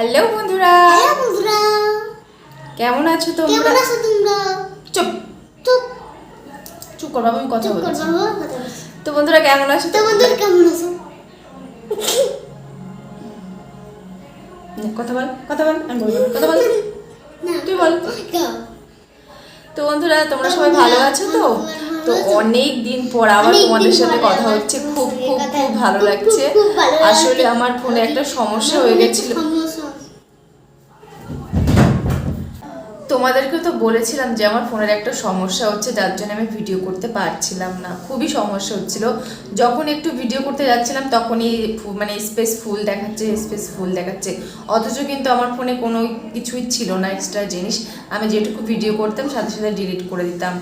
Hello বন্ধুরা। Hello বন্ধুরা। কেমন আছো কেমন তোমরা আছো তোমরা? চুপ। চুপ। চুপ কর বাবা আমি কথা বলছি। তো বন্ধুরা কেমন আছো তো বন্ধুরা কেমন আছো? কথা বল কথা বল আমি বলব কথা বল। না। তুই বল। তো বন্ধুরা তোমরা সবাই ভালো আছো তো? তো অনেক দিন পর আবার তোমাদের সাথে কথা হচ্ছে। খুব খুব খুব ভালো লাগছে। আসলে আমার ফোনে একটা সমস্যা হয়ে গেছিল। সমস্যা তোমাদেরকে তো বলেছিলাম যে আমার ফোনের একটা সমস্যা হচ্ছে, যার জন্য আমি ভিডিও করতে পারছিলাম না। খুবই সমস্যা হচ্ছিল। যখন একটু ভিডিও করতে যাচ্ছিলাম, তখনই মানে স্পেস ফুল দেখাচ্ছে স্পেস ফুল দেখাচ্ছে। অথচ কিন্তু আমার ফোনে কোনো কিছুই ছিল না এক্সট্রা জিনিস। আমি যেটুকু ভিডিও করতাম, সাথে সাথে ডিলিট করে দিতাম।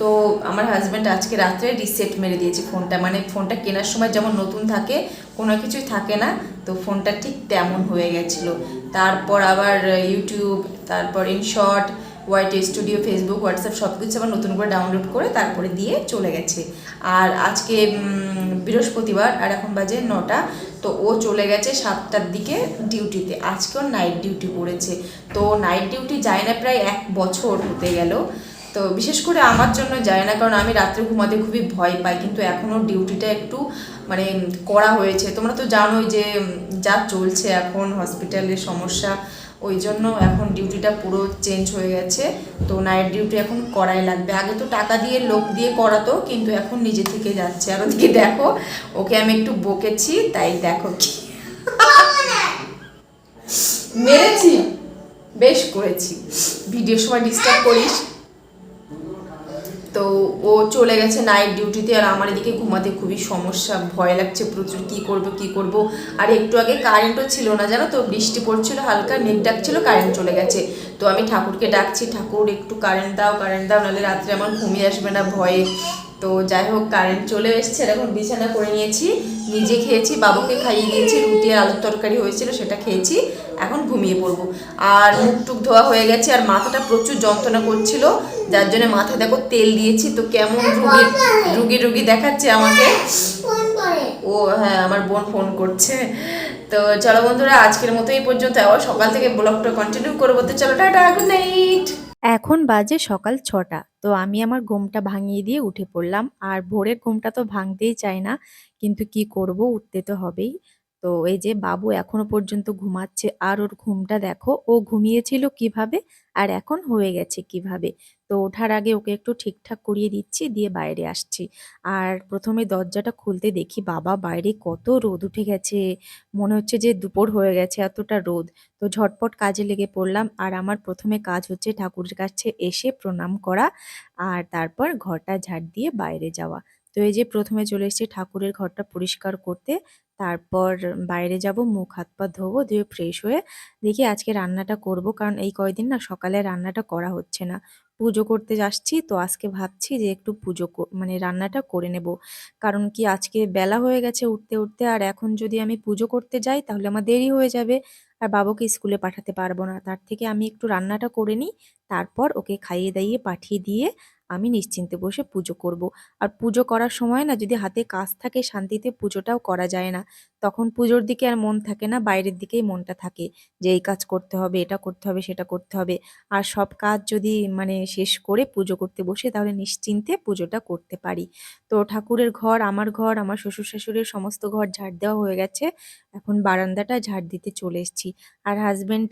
তো আমার হাজব্যান্ড আজকে রাত্রে রিসেট মেরে দিয়েছে ফোনটা। মানে ফোনটা কেনার সময় যেমন নতুন থাকে, কোনো কিছুই থাকে না, তো ফোনটা ঠিক তেমন হয়ে গেছিল। তারপর আবার ইউটিউব তারপর InShot white studio Facebook WhatsApp সব কিছু আবার নতুন করে ডাউনলোড করে তারপরে দিয়ে চলে গেছে। আর আজকে বৃহস্পতিবার, আর এখন বাজে নটা, তো ও চলে গেছে সাতটার দিকে ডিউটিতে আজকেও নাইট ডিউটি করেছে তো নাইট ডিউটি যায় না প্রায় এক বছর হতে গেল। তো বিশেষ করে আমার জন্য যায় না, কারণ আমি রাত্রে ঘুমাতে খুবই ভয় পাই, কিন্তু এখনও ডিউটিটা একটু মানে করা হয়েছে। তোমরা তো জানোই যে যা চলছে এখন, হসপিটালের সমস্যা, ওই জন্য এখন ডিউটিটা পুরো চেঞ্জ হয়ে গেছে। তো নাইট ডিউটি এখন করাই লাগবে। আগে তো টাকা দিয়ে, লোক দিয়ে করাতো, কিন্তু এখন নিজে থেকে যাচ্ছে। আর ওদিকে দেখো, ওকে আমি একটু বকেছি, তাই দেখো কি। মেরেছি। বেশ করেছি। ভিডিও সময় ডিস্টার্ব করিস। তো ও চলে গেছে নাইট ডিউটিতে আর আমার এদিকে ঘুমাতে খুবই সমস্যা। ভয় লাগছে প্রচুর, কি করব কি করব? আর একটু আগে কারেন্টও ছিল না, জানো তো? বৃষ্টি পড়ছিল, হালকা মেঘ ডাকছিল কারেন্ট চলে গেছে। তো আমি ঠাকুরকে ডাকছি, ঠাকুর, একটু কারেন্ট দাও কারেন্ট দাও, নাহলে রাত্রে আমার ঘুমিয়ে আসবে না ভয়ে। তো যাই হোক কারেন্ট চলে এসছে এখন বিছানা করে নিয়েছি। নিজে খেয়েছি, বাবুকে খাইয়ে দিয়েছি, রুটি আর আলুর তরকারি হয়েছিল, সেটা খেয়েছি। এখন ঘুমিয়ে পড়ব। আর মুখ টুক ধোয়া হয়ে গেছে, আর মাথাটা প্রচুর যন্ত্রণা করছিল। যার জন্য মাথায় দেখো তেল দিয়েছি, তো কেমন রুগী রুগী রুগী দেখাচ্ছে আমাকে। ও হ্যাঁ আমার বোন ফোন করছে। তো চলো বন্ধুরা, আজকের মতো এই পর্যন্ত। আবার সকাল থেকে ব্লগটা কন্টিনিউ করব। তো চলো, টাটা গুড নাইট এখন বাজে সকাল ছটা। তো আমি আমার ঘুমটা ভাঙিয়ে দিয়ে উঠে পড়লাম। আর ভোরের ঘুমটা তো ভাঙতেই চাই না, কিন্তু কি করব, উঠতে তো হবেই। তো এই যে বাবু এখনও পর্যন্ত ঘুমাচ্ছে আর ওর ঘুমটা দেখো, ও ঘুমিয়েছিল কীভাবে আর এখন হয়ে গেছে কীভাবে? তো ওঠার আগে ওকে একটু ঠিকঠাক করিয়ে দিচ্ছি, দিয়ে বাইরে আসছি। আর প্রথমে দরজাটা খুলতে দেখি বাবা বাইরে কত রোদ উঠে গেছে। মনে হচ্ছে যে দুপুর হয়ে গেছে এতটা রোদ। তো ঝটপট কাজে লেগে পড়লাম আর আমার প্রথমে কাজ হচ্ছে ঠাকুরের কাছে এসে প্রণাম করা আর তারপর ঘরটা ঝাড় দিয়ে বাইরে যাওয়া। তো এই যে প্রথমে চলে এসেছি ঠাকুরের ঘরটা পরিষ্কার করতে। তারপর বাইরে যাব, মুখ হাত পা ধোবো দিয়ে ফ্রেশ হয়ে দেখি আজকে রান্নাটা করব। কারণ এই কয়দিন না সকালে রান্নাটা করা হচ্ছে না। পুজো করতে যাচ্ছি তো আজকে ভাবছি যে একটু পুজো মানে রান্নাটা করে নেব। কারণ কি আজকে বেলা হয়ে গেছে উঠতে উঠতে আর এখন যদি আমি পুজো করতে যাই তাহলে আমার দেরি হয়ে যাবে। আর বাবুকে স্কুলে পাঠাতে পারব না। তার থেকে আমি একটু রান্নাটা করে নিই, তারপর ওকে খাইয়ে দাইয়ে পাঠিয়ে দিয়ে আমি নিশ্চিন্তে বসে পুজো করব। আর পুজো করার সময় না যদি হাতে কাজ থাকে, শান্তিতে পুজোটাও করা যায় না। তখন পুজোর দিকে আর মন থাকে না, বাইরের দিকেই মনটা থাকে যে এই কাজ করতে হবে, এটা করতে হবে, সেটা করতে হবে। আর সব কাজ যদি মানে শেষ করে পুজো করতে বসে, তাহলে নিশ্চিন্তে পুজোটা করতে পারি। তো ঠাকুরের ঘর, আমার ঘর, আমার শ্বশুর শাশুড়ির সমস্ত ঘর ঝাড় দেওয়া হয়ে গেছে। এখন বারান্দাটা ঝাড় দিতে চলে এসেছি। আর হাজবেন্ড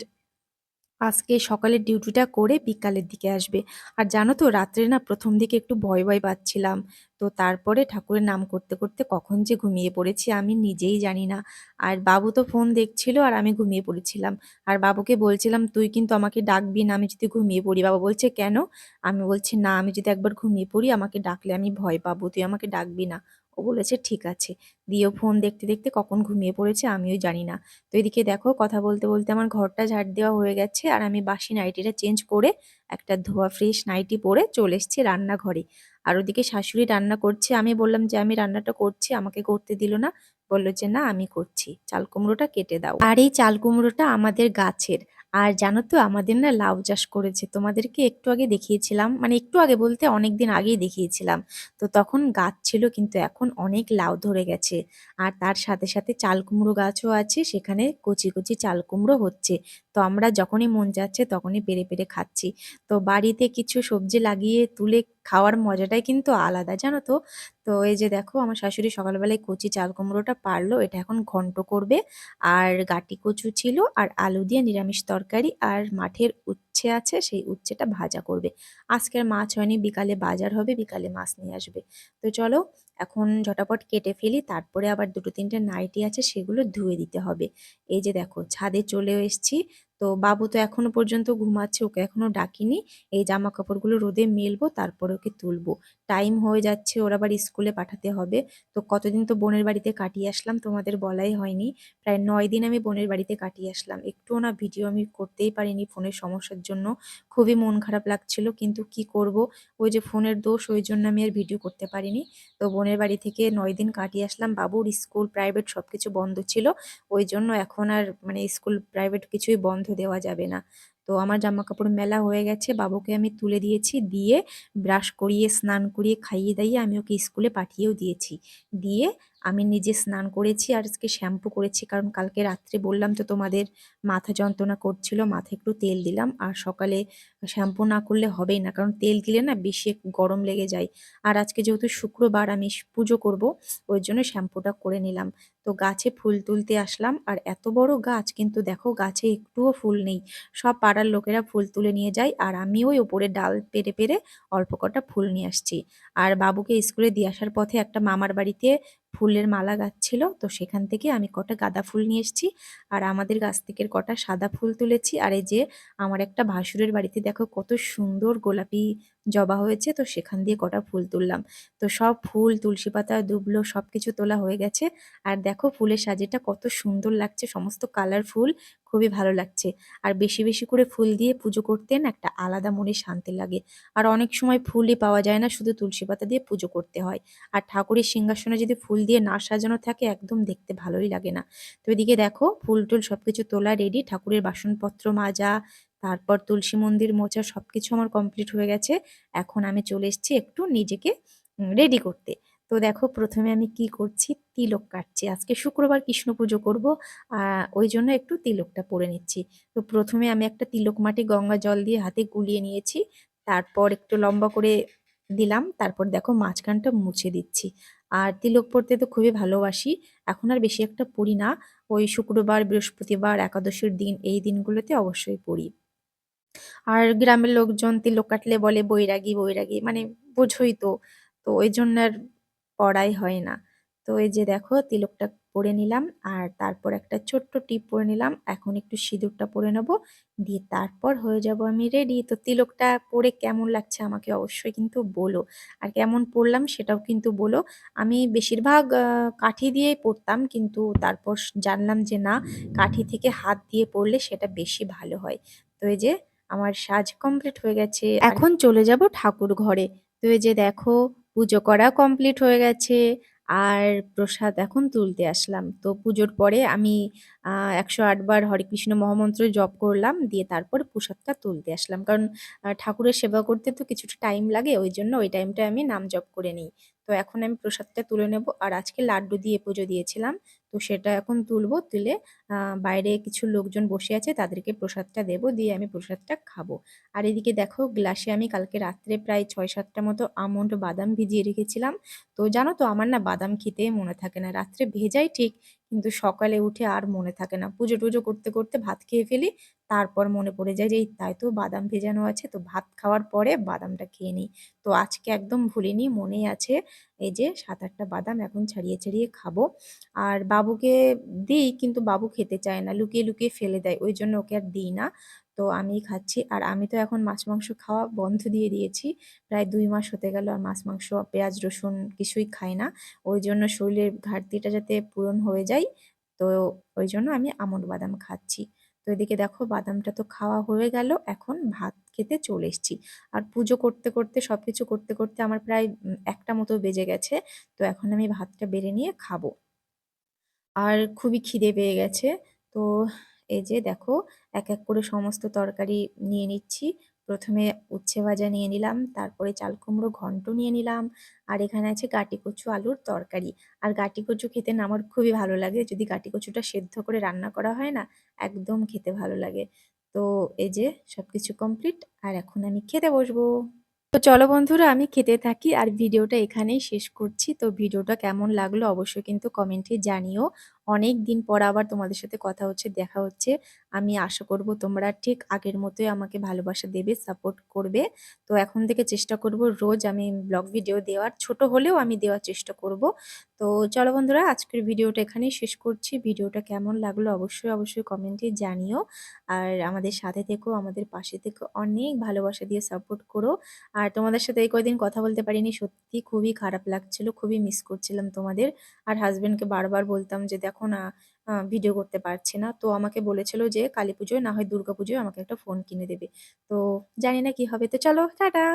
আজকে সকালের ডিউটিটা করে বিকালের দিকে আসবে। আর জানো তো, রাত্রে না প্রথম দিকে একটু ভয় ভয় পাচ্ছিলাম। তো তারপরে ঠাকুরের নাম করতে করতে কখন যে ঘুমিয়ে পড়েছি আমি নিজেই জানি না। আর বাবু তো ফোন দেখছিল আর আমি ঘুমিয়ে পড়েছিলাম। আর বাবুকে বলছিলাম, তুই কিন্তু আমাকে ডাকবি না, আমি যদি ঘুমিয়ে পড়ি। বাবা বলছে, কেন? আমি বলছি, না, আমি যদি একবার ঘুমিয়ে পড়ি, আমাকে ডাকলে আমি ভয় পাবো। তুই আমাকে ডাকবি না। বলেছে, ঠিক আছে। দিয়ে ফোন দেখতে দেখতে কখন ঘুমিয়ে পড়েছে আমিও জানি না। তো এদিকে দেখো, কথা বলতে বলতে আমার ঘরটা ঝাড় দেওয়া হয়ে গেছে আর আমি বাসি নাইটিটা চেঞ্জ করে একটা ধোয়া ফ্রেশ নাইটি পরে চলে এসেছি রান্নাঘরে। আর ওদিকে শাশুড়ি রান্না করছে, আমি বললাম যে, আমি রান্নাটা করছি, আমাকে করতে দিল না। বলল যে, না, আমি করছি। চাল কুমড়োটা কেটে দাও। আর এই চাল কুমড়োটা আমাদের গাছের। আর জানো তো, আমাদের না লাউ চাষ করেছে। তোমাদেরকে একটু আগে দেখিয়েছিলাম মানে একটু আগে বলতে অনেক দিন আগেই দেখিয়েছিলাম। তো তখন গাছ ছিল, কিন্তু এখন অনেক লাউ ধরে গেছে। আর তার সাথে সাথে চাল কুমড়ো গাছও আছে, সেখানে কচি কচি চাল কুমড়ো হচ্ছে। তো আমরা যখনই মন যাচ্ছে, তখনই পেরে পেরে খাচ্ছি। তো বাড়িতে কিছু সবজি লাগিয়ে তুলে খাওয়ার মজাটাই কিন্তু আলাদা, জানো তো? তো এই যে দেখো, আমার শাশুড়ি সকালবেলায় কচি চাল কুমড়োটা পারল, এটা এখন ঘন্ট করবে। আর গাটি কচু ছিল, আর আলু দিয়ে নিরামিষ তরকারি, আর মাঠের উচ্ছে আছে, সেই উচ্ছেটা ভাজা করবে। আজকের মাছ হয়নি, বিকালে বাজার হবে, বিকালে মাছ নিয়ে আসবে। তো চলো, এখন ঝটাপট কেটে ফেলি, তারপরে আবার দুটো তিনটে নাইটি আছে, সেগুলো ধুয়ে দিতে হবে। এই যে দেখো, ছাদে চলে এসেছি। তো বাবু তো এখনও পর্যন্ত ঘুমাচ্ছে, ওকে এখনও ডাকিনি। এই জামা কাপড়গুলো রোদে মেলবো, তারপরে ওকে তুলবো। টাইম হয়ে যাচ্ছে, ওর আবার স্কুলে পাঠাতে হবে। তো কতদিন তো বোনের বাড়িতে কাটিয়ে আসলাম, তোমাদের বলাই হয়নি। প্রায় নয় দিন আমি বোনের বাড়িতে কাটিয়ে আসলাম। একটুও না ভিডিও আমি করতেই পারিনি ফোনের সমস্যার জন্য। খুবই মন খারাপ লাগছিল, কিন্তু কি করব? ওই যে ফোনের দোষ, ওই জন্য আমি আর ভিডিও করতে পারিনি। তো বোনের বাড়ি থেকে নয় দিন কাটিয়ে আসলাম। বাবুর স্কুল, প্রাইভেট সব কিছু বন্ধ ছিল। ওই জন্য এখন আর মানে স্কুল, প্রাইভেট কিছুই বন্ধ দেওয়া যাবে না। তো আমার জামা কাপড় মেলা হয়ে গেছে, বাবুকে আমি তুলে দিয়েছি, দিয়ে ব্রাশ করিয়ে, স্নান করিয়ে, খাইয়ে দাইয়ে আমি ওকে স্কুলে পাঠিয়েও দিয়েছি। দিয়ে আমি নিজে স্নান করেছি, আর আজকে শ্যাম্পু করেছি। কারণ কালকে রাত্রে বললাম তো তোমাদের মাথা যন্ত্রণা করছিল, মাথায় একটু তেল দিলাম। আর সকালে শ্যাম্পু না করলে হবেই না, কারণ তেল দিলে না বেশি গরম লেগে যায়। আর আজকে যেহেতু শুক্রবার, আমি পুজো করব, ওই জন্য শ্যাম্পুটা করে নিলাম। তো গাছে ফুল তুলতে আসলাম, আর এত বড় গাছ, কিন্তু দেখো গাছে একটুও ফুল নেই। সব পাড়ার লোকেরা ফুল তুলে নিয়ে যায়, আর আমি ওই ওপরে ডাল পেরে পেরে অল্প কটা ফুল নিয়ে আসছি। আর বাবুকে স্কুলে দিয়ে আসার পথে একটা মামার বাড়িতে ফুলের মালা গাছ ছিল তো সেখান থেকে আমি কটা গাঁদা ফুল নিয়ে এসেছি আর আমাদের গাছ থেকে কটা সাদা ফুল তুলেছি। আর এই যে আমার একটা ভাসুরের বাড়িতে দেখো কত সুন্দর গোলাপি জবা হয়েছে, তো সেখান দিয়ে কটা ফুল তুললাম। তো সব ফুল, তুলসী পাতা, দুবলো সব কিছু তোলা হয়ে গেছে। আর দেখো ফুলের সাজেটা কত সুন্দর লাগছে, সমস্ত কালার ফুল খুবই ভালো লাগছে। আর বেশি বেশি করে ফুল দিয়ে পুজো করতেন একটা আলাদা মনে শান্তি লাগে। আর অনেক সময় ফুলই পাওয়া যায় না, শুধু তুলসী পাতা দিয়ে পুজো করতে হয়। আর ঠাকুরের সিংহাসনে যদি ফুল দিয়ে না সাজানো থাকে, একদম দেখতে ভালোই লাগে না। তো এদিকে দেখো, ফুল টুল সব কিছু তোলা রেডি ঠাকুরের বাসনপত্র মাজা, তারপর তুলসী মন্দির মোচা সব কিছু আমার কমপ্লিট হয়ে গেছে। এখন আমি চলে এসেছি একটু নিজেকে রেডি করতে। তো দেখো প্রথমে আমি কি করছি? তিলক কাটছি। আজকে শুক্রবার কৃষ্ণ পুজো করব ওই জন্য একটু তিলকটা পরে নিচ্ছি। তো প্রথমে আমি একটা তিলক মাটি গঙ্গা জল দিয়ে হাতে গুলিয়ে নিয়েছি। তারপর একটু লম্বা করে দিলাম। তারপর দেখো মাঝখানটা মুছে দিচ্ছি। আর তিলক পড়তে তো খুবই ভালোবাসি। এখন আর বেশি একটা পড়ি না। ওই শুক্রবার, বৃহস্পতিবার, একাদশীর দিন, এই দিনগুলোতে অবশ্যই পড়ি আর গ্রামের লোকজন তিলক কাটলে বলে বৈরাগী বৈরাগী মানে বোঝোই তো। তো ওই জন্য আর পড়াই হয় না। তো এই যে দেখো, তিলকটা পরে নিলাম আর তারপর একটা ছোট্ট টিপ পরে নিলাম। এখন একটু সিঁদুরটা পরে নেব। দিয়ে তারপর হয়ে যাব আমি রেডি তো তিলকটা পরে কেমন লাগছে আমাকে অবশ্যই কিন্তু বলো। আর কেমন পরলাম সেটাও কিন্তু বলো। আমি বেশিরভাগ কাঠি দিয়েই পরতাম কিন্তু তারপর জানলাম যে না, কাঠি থেকে হাত দিয়ে পরলে সেটা বেশি ভালো হয়। তো এই যে আমার সাজ কমপ্লিট হয়ে গেছে। এখন চলে যাব ঠাকুর ঘরে। তো এই যে দেখো পুজো করা কমপ্লিট হয়ে গেছে। আর প্রসাদ এখন তুলতে আসলাম। তো পুজোর পরে আমি একশো আটবার হরে কৃষ্ণ মহামন্ত্র জপ করলাম। দিয়ে তারপর প্রসাদটা তুলতে আসলাম। কারণ ঠাকুরের সেবা করতে তো কিছুটা টাইম লাগে। ওই জন্য ওই টাইমটা আমি নাম জপ করে নিই। তো এখন আমি প্রসাদটা তুলে নেব। আর আজকে লাড্ডু দিয়ে পুজো দিয়েছিলাম। তো সেটা এখন তুলবো। তুলে বাইরে কিছু লোকজন বসে আছে, তাদেরকে প্রসাদটা দেবো, দিয়ে আমি প্রসাদটা খাব। আর এদিকে দেখো, গ্লাসে আমি কালকে রাত্রে প্রায় ছয় সাতটা মতো আমন্ড বাদাম ভিজিয়ে রেখেছিলাম। তো জানো তো, আমার না বাদাম খেতে মনে থাকে না। রাত্রে ভেজাই ঠিক, কিন্তু সকালে উঠে আর মনে থাকে না। পুজো টুজো করতে করতে ভাত খেয়ে ফেলি, তারপর মনে পড়ে যায় যে, এই তাই তো বাদাম ভেজানো আছে, তো ভাত খাওয়ার পরে বাদামটা খেয়ে নিই। তো আজকে একদম ভুলিনি, মনেই আছে এই যে সাত আটটা বাদাম এখন ছাড়িয়ে ছাড়িয়ে খাব। আর বাবুকে দিই, কিন্তু বাবু খেতে চায় না, লুকিয়ে লুকিয়ে ফেলে দেয়, ওই জন্য ওকে আর দিই না। তো আমি খাচ্ছি আর আমি তো এখন মাছ মাংস খাওয়া বন্ধ দিয়ে দিয়েছি, প্রায় দুই মাস হতে গেল আর মাছ মাংস, পেঁয়াজ, রসুন কিছুই খাই না। ওই জন্য শরীরের ঘাটতিটা যাতে পূরণ হয়ে যায়, তো ওই জন্য আমি আমন্ড বাদাম খাচ্ছি। তো এদিকে দেখো বাদামটা তো খাওয়া হয়ে গেল, এখন ভাত খেতে চলে এসেছি। আর পুজো করতে করতে সব কিছু করতে করতে আমার প্রায় একটা মতো বেজে গেছে, তো এখন আমি ভাতটা বেড়ে নিয়ে খাব। আর খুবই খিদে পেয়ে গেছে। তো এই যে দেখো, এক এক করে সমস্ত তরকারি নিয়ে নিচ্ছি। প্রথমে উচ্ছে ভাজা নিয়ে নিলাম, তারপরে চাল কুমড়ো ঘন্ট নিয়ে নিলাম, আর এখানে আছে গাটি কচু আলুর তরকারি। আর গাটি কচু খেতে না আমার খুবই ভালো লাগে, যদি গাটি কচুটা সেদ্ধ করে রান্না করা হয় না, একদম খেতে ভালো লাগে। তো এই যে সবকিছু কমপ্লিট আর এখন আমি খেতে বসবো। তো চলো বন্ধুরা, আমি খেতে থাকি আর ভিডিওটা এখানেই শেষ করছি। তো ভিডিওটা কেমন লাগল অবশ্যই কিন্তু কমেন্টে জানিও। অনেক দিন পর আবার তোমাদের সাথে কথা হচ্ছে, দেখা হচ্ছে। আমি আশা করব তোমরা ঠিক আগের মতোই আমাকে ভালোবাসা দেবে সাপোর্ট করবে। তো এখন থেকে চেষ্টা করব রোজ আমি ব্লগ ভিডিও দেওয়ার, ছোট হলেও আমি দেওয়ার চেষ্টা করব। তো চলো বন্ধুরা, আজকের ভিডিওটা এখানেই শেষ করছি। ভিডিওটা কেমন লাগল অবশ্যই অবশ্যই কমেন্টে জানিও। আর আমাদের সাথে থেকো, আমাদের পাশে থেকো, অনেক ভালোবাসা দিয়ে সাপোর্ট করো। আর তোমাদের সাথে এই কয়দিন কথা বলতে পারিনি, সত্যি খুবই খারাপ লাগছিল, খুবই মিস করছিলাম তোমাদের। আর হাজবেন্ডকে বারবার বলতাম যে, দেখো না ভিডিও করতে পারছে না। তো আমাকে বলেছিল যে কালী পুজোয় না হয় দুর্গা পুজোয় আমাকে একটা ফোন কিনে দেবে। তো জানি না কি হবে। তো চলো, টাটা!